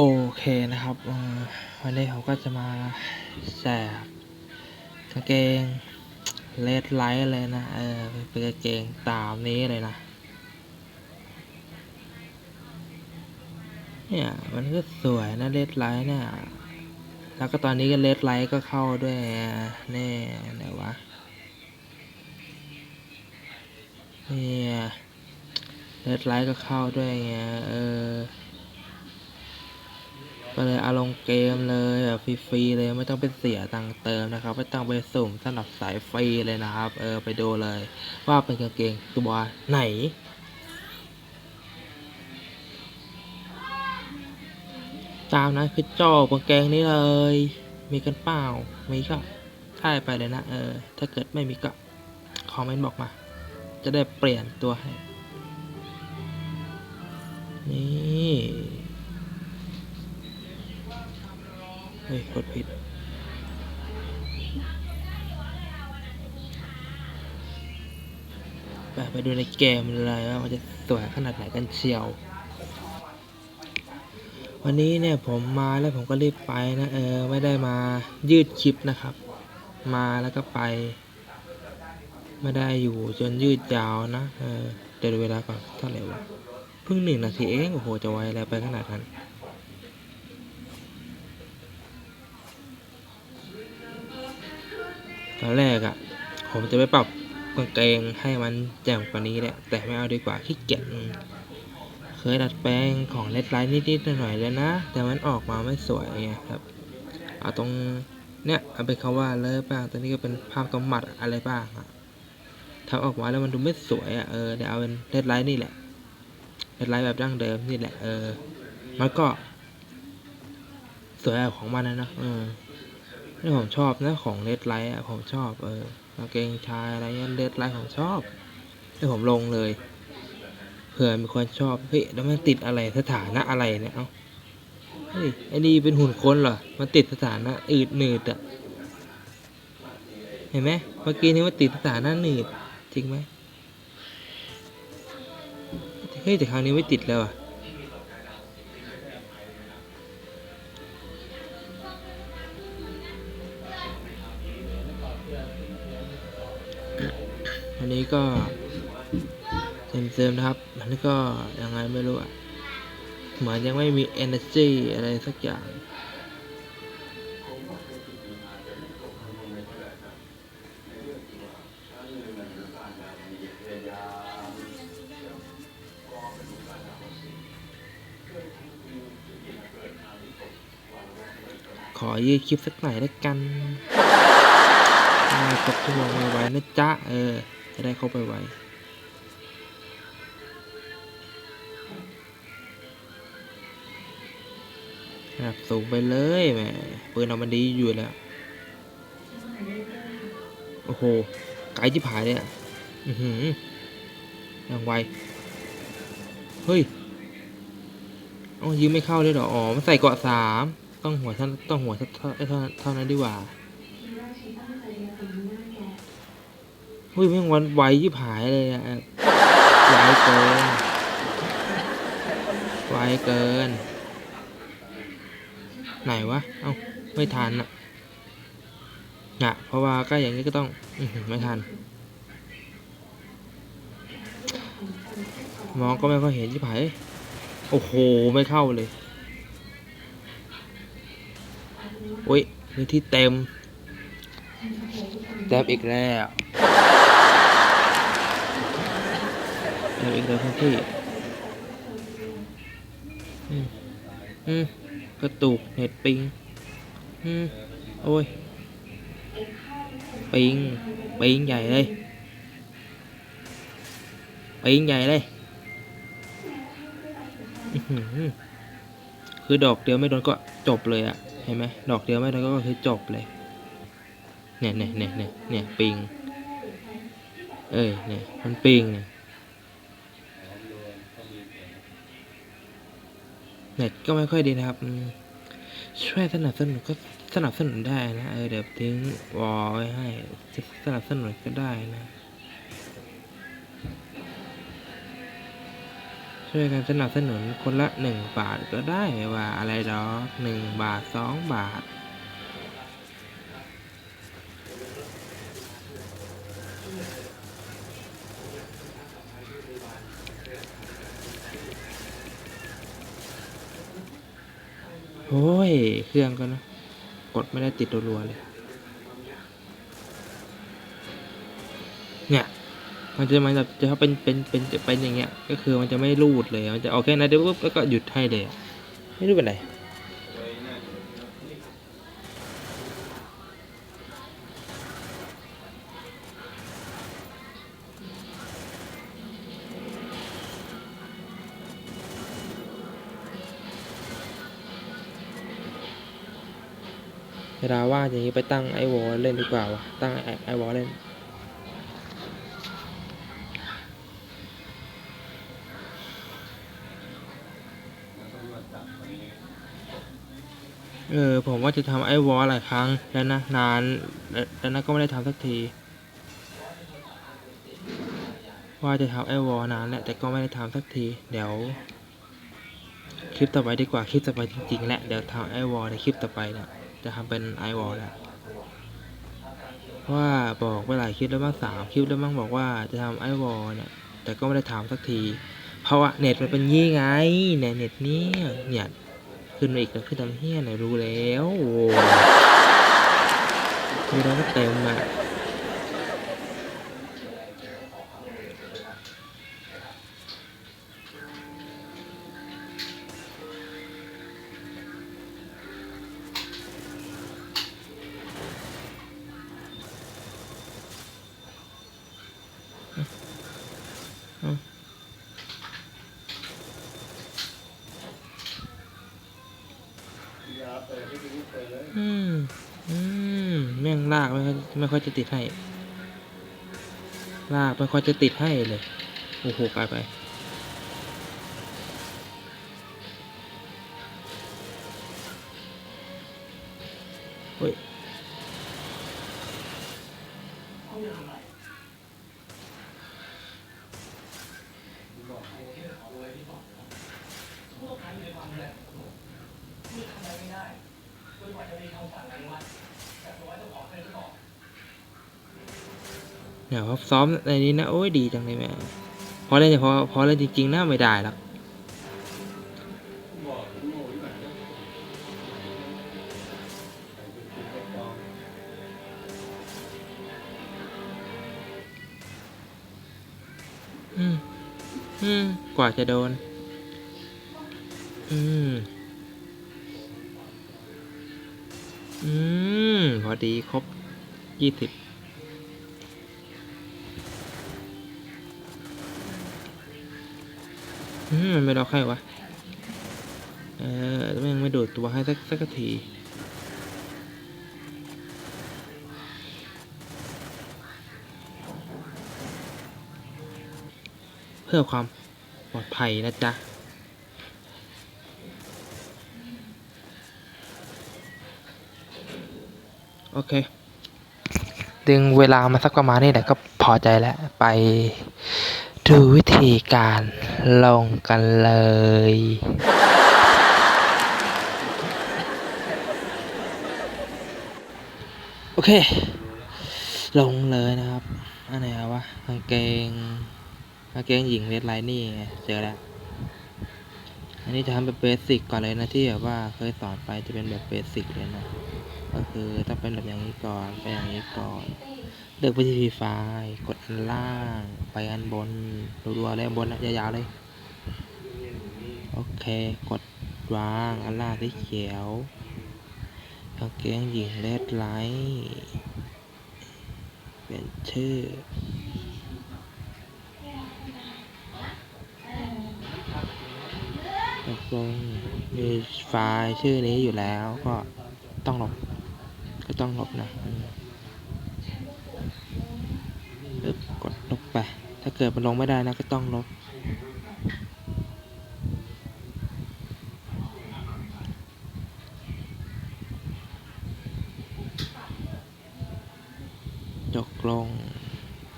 โอเคนะครับวันนี้ผมก็จะมาแจกกางเกงเลดไลท์เลยนะ เออเป็นกางเกงตามนี้เลยนะ เนี่ยมันก็สวยนะเลดไลท์เนี่ย แล้วก็ตอนนี้ก็เลดไลท์ก็เข้าด้วยแน่ไหนวะเนี่ยเลดไลท์ก็เข้าด้วยไงเออ ก็เลยเอาลงเกมเลยแบบฟรีๆเลยไม่ต้องไปเสียตังเติมนะครับ ไม่ต้องไปสุ่มสนับสายฟรีเลยนะครับ เออไปดูเลย ว่าเป็นกางเกงตัวไหนตามนั้นคือจอกางเกงนี้เลย มีกันเปล่ามีก็ได้ไปเลยนะเออถ้าเกิดไม่มีก็คอมเมนต์บอกมา จะได้เปลี่ยนตัวให้ นี่ เฮ้ยก ดผิดไปไปดูในเกมเลยว่ามันจะสวยขนาดไหนกันเชียว วันนี้เนี่ยผมมาแล้วผมก็รีบไปนะเออไม่ได้มายืดคลิปนะครับ มาแล้วก็ไปไม่ได้อยู่จนยืดยาวนะ เออเดี๋ยวดูเวลาก่อนเท่าไหร่วะ เพิ่งหนึ่งนาทีเอง โอ้โห จะไวอะไรไปขนาดนั้น ตอนแรกอะ่ะ ผมจะไปปรับกางเกงให้มันแจ่มกว่านี้แหละ แต่ไม่เอาดีกว่าขี้เกียจเคยดัดแปลงของเลดไลท์นิดๆหน่อยๆแล้วนะ แต่มันออกมาไม่สวยไงครับ เอาตรงเนี้ยเอาไปคำว่าเลยบ้างตัวนี้ก็เป็นภาพกำมัดอะไรบ้างอะทำออกมาแล้วมันดูไม่สวยอะ่ะเออเดี๋ยวเอาเป็นเลดไลท์นี่แหละเลดไลท์แบบดั้งเดิมนี่แหละเออมันก็สวยของมันนะเนอะเออ นี่ผมชอบนะของเลดไลท์อะผมชอบเออกางเกงชายอะไรเงี้ยเลดไลท์ผมชอบนี่ผมลงเลยเผื่อมีคนชอบเฮ้ยแล้วมันติดอะไรสถานะอะไรเนี่ยเอ้าเฮ้ยไอ้นี่เป็นหุ่นคนเหรอมันติดสถานะอืดหนืดอะเห็นไหมเมื่อกี้นี้มันติดสถานะหนืดจริงไหมเฮ้ยแต่คราวนี้ไม่ติดแล้วอะ อันนี้ก็เต็มๆนะครับ อันนี้ก็ยังไงไม่รู้อะเหมือนยังไม่มี energy อะไรสักอย่าง ขอยืดคลิปสักหน่อยแล้วกันได้ครบชั่วโมงไว้นะจ๊ะ เออ จะได้เข้าไปไวแบบสูงไปเลยแหมปืนเรามันดีอยู่แล้ว โอ้โห ไกลที่ผายเลยอะอือหือยังไว เฮ้ยอ๋อยิงไม่เข้าเลยเหรอ อ๋อ มันใส่เกาะสาม ต้องหัวท่านต้องหัวท่าเท่าเท่าเท่านั้นดีกว่า เฮ้ยแม่งวันไวยิบหายเลยอะไวเกินไวเกิน ไหนวะ เอ้า ไม่ทันอะน่ะเพราะว่าใกล้อย่างนี้ก็ต้องอือหือไม่ทัน มองก็ไม่ค่อยเห็นยิบหาย โอ้โห ไม่เข้าเลยโอ้ยพื้นที่เต็มเต็มอีกแล้ว เต็มอีกแล้วพื้นที่อืมอืมกระตุกเน็ตปิงอืมโอ้ย ปิง ปิงใหญ่เลย ปิงใหญ่เลยอือหือคือดอกเดียวไม่โดนก็จบเลยอะเห็นไหมดอกเดียวไม่โดนก็คือจบเลย เนี่ยเนี่ยเนี่ยเนี่ยเนี่ยปิง เอ้ยเนี่ยมันปิงเนี่ย เน็ตก็ไม่ค่อยดีนะครับ ช่วยสนับสนุนก็สนับสนุนได้นะ เออเดี๋ยวทิ้งวอลไว้ให้สนับสนุนก็ได้นะ ช่วยกันสนับสนุนคนละหนึ่งบาทก็ได้ว่าอะไรหรอกหนึ่งบาทสองบาท โอ้ย เครื่องก็นะ กดไม่ได้ติดรัวๆเลย เนี่ย มันจะมันจะจะเป็นเป็นเป็นจะเป็นอย่างเงี้ย ก็คือมันจะไม่รูดเลย มันจะเอาแค่นั้นเดี๋ยวปุ๊บแล้วก็หยุดให้เลย ไม่รู้เป็นไร เวลาว่าอย่างนี้ไปตั้งไอวอลเล่นดีกว่าวะตั้งไอวอลเล่น เออ ผมว่าจะทำไอวอลหลายครั้งแล้วนะ นาน แล้วนะก็ไม่ได้ทำสักที ว่าจะทำไอวอลนานแหละแต่ก็ไม่ได้ทำสักที เดี๋ยว คลิปต่อไปดีกว่า คลิปต่อไปจริงๆแหละ เดี๋ยวทำไอวอลในคลิปต่อไปเนี่ย จะทำเป็นไอวอลแหละเพราะว่าบอกไปหลายคลิปแล้วบ้างสามคลิปแล้วบ้างบอกว่าจะทำไอวอลเนี่ย แต่ก็ไม่ได้ทำสักที เพราะว่าเน็ตมันเป็นยี่ไงเนี่ยเน็ตนี้เนี่ยขึ้นมาอีกแล้วขึ้นทำเฮี้ยเนี่ยรู้แล้วโอ้ดูแล้วก็เต็มอะ อืม อืม แม่งลากไม่ค่อยไม่ค่อยจะติดให้ ลากไม่ค่อยจะติดให้เลย โอ้โหไปไปเฮ้ย เดี๋ยวซ้อมในนี้นะโอ้ยดีจังเลยแม่พอเล่นพอพอเล่นจริงๆนะไม่ได้หรอกอืมอืมกว่าจะโดน อืม อืม พอดีครบยี่สิบ มันไม่ล็อกให้วะ เออแม่งไม่โดดตัวให้สักสักทีเพื่อความปลอดภัยนะจ๊ะ โอเค ดึงเวลามาสักประมาณนี้แหละก็พอใจแล้ว ไปดูวิธีการ ลงกันเลย โอเค ลงเลยนะครับ อันไหนวะกางเกงกางเกงหญิงเวทไลน์นี่เจอแล้ว อันนี้จะทำแบบเบสิกก่อนเลยนะที่แบบว่าเคยสอนไปจะเป็นแบบเบสิกเลยนะ ก็คือต้องเป็นแบบอย่างนี้ก่อนไปอย่างนี้ก่อน เลือกไปที่ไฟล์กดอันล่าง ไปอันบนรัวๆเลยอันบนนะยาวๆเลย โอเค กดวางอันล่างสีเขียวกางเกงหญิงเลดไลท์เปลี่ยนชื่อตกลงมีไฟล์ชื่อนี้อยู่แล้วก็ต้องลบ ก็ต้องลบนะอืมปึ๊บกดลบ ไป ถ้าเกิดมันลงไม่ได้นะก็ต้องลบ จกลง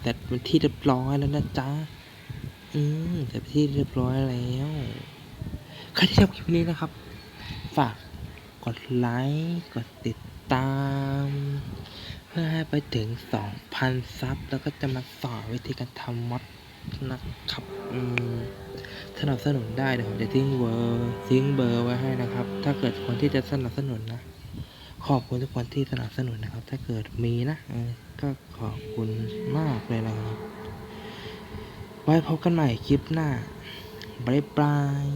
แต่เป็นที่เรียบร้อยแล้วนะจ๊ะ อืมเสร็จไปนที่เรียบร้อยแล้วใครที่ชอบคลิปนี้นะครับ ฝากกดไลค์ กดติดตาม เพื่อให้ไปถึง 2,000 ซับ แล้วก็จะมาสอนวิธีการทำมอดนะครับสนับสนุนได้เดี๋ยวผมจะทิ้งเบอร์ทิ้งเบอร์ไว้ให้นะครับ ถ้าเกิดคนที่จะสนับสนุนนะ ขอบคุณทุกคนที่สนับสนุนนะครับ ถ้าเกิดมีนะก็ขอบคุณมากเลยนะครับ ไว้พบกันใหม่คลิปหน้าบายบาย